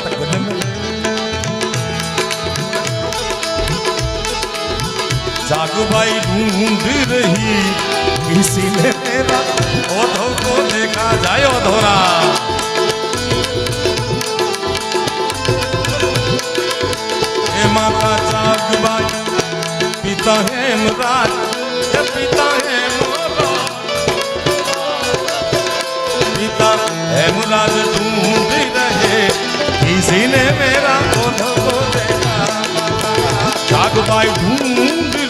गगन में जागू भाई ढूंढ रही, किसी ने मेरा ओधो को देखा, जाए ओधोरा माता जाग पिता हेमराज किसी ने मेरा ओधो को देखा जाग भाई ढूंढ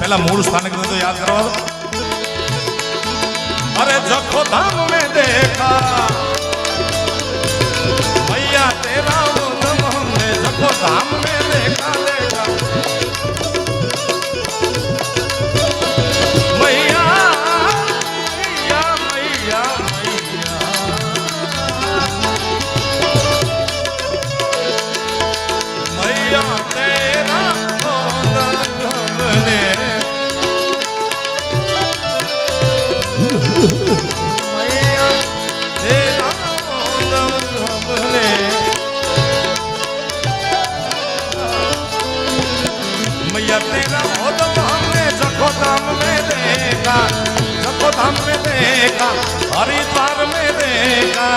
पहला मूल स्थान के तो याद करवा दो अरे जखो मैया तेरा ओदव हमने जखो धाम में देखा जखो धाम में देखा हरिद्वार में देखा।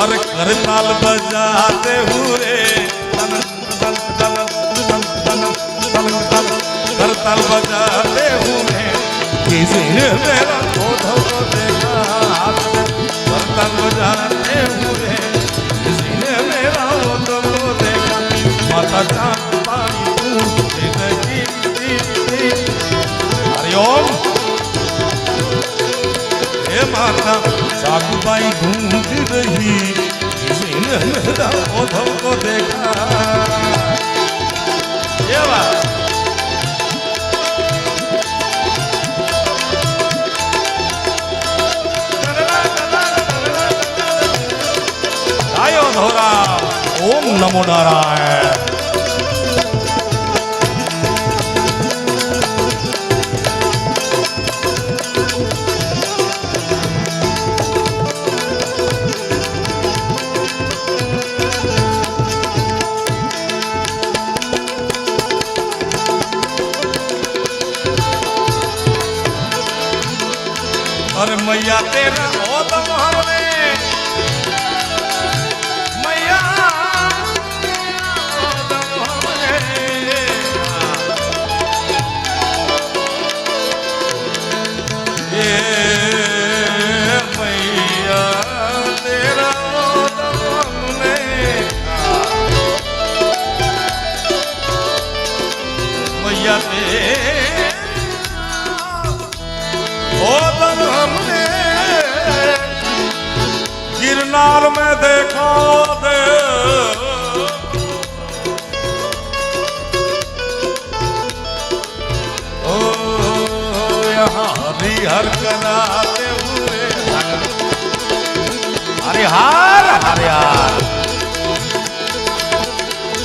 और करताल बजाते हुए करताल बजाते हुए, किसी मेरा को देखा। सागुबाई ढूंढ रही किसी ने मेरा ओधव को देखा ये बात आयो धोरा ओम नमो तेरा बहुत मोहर हमने गिरनार में देखा दे। ओ, यहाँ हरिहर कराते हुए हरिहार हरिहार।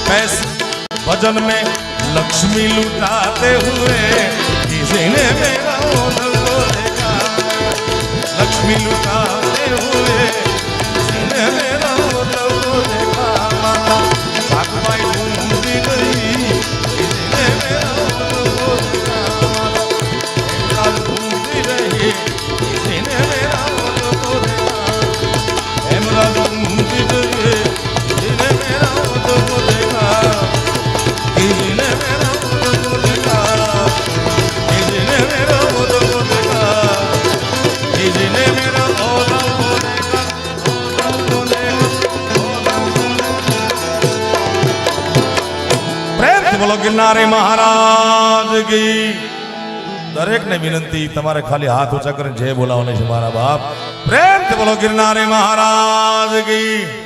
पैसे भजन में लक्ष्मी लुटाते हुए किसी ने मेरा लक्ष्मी लुटाते બોલો ગિરનારે મહારાજ ગઈ દરેકને વિનંતી, તમારે ખાલી હાથ ઊંચા કરીને જય બોલાવવાની છે મારા બાપ. પ્રેમ બોલો ગિરનારે મહારાજ ગઈ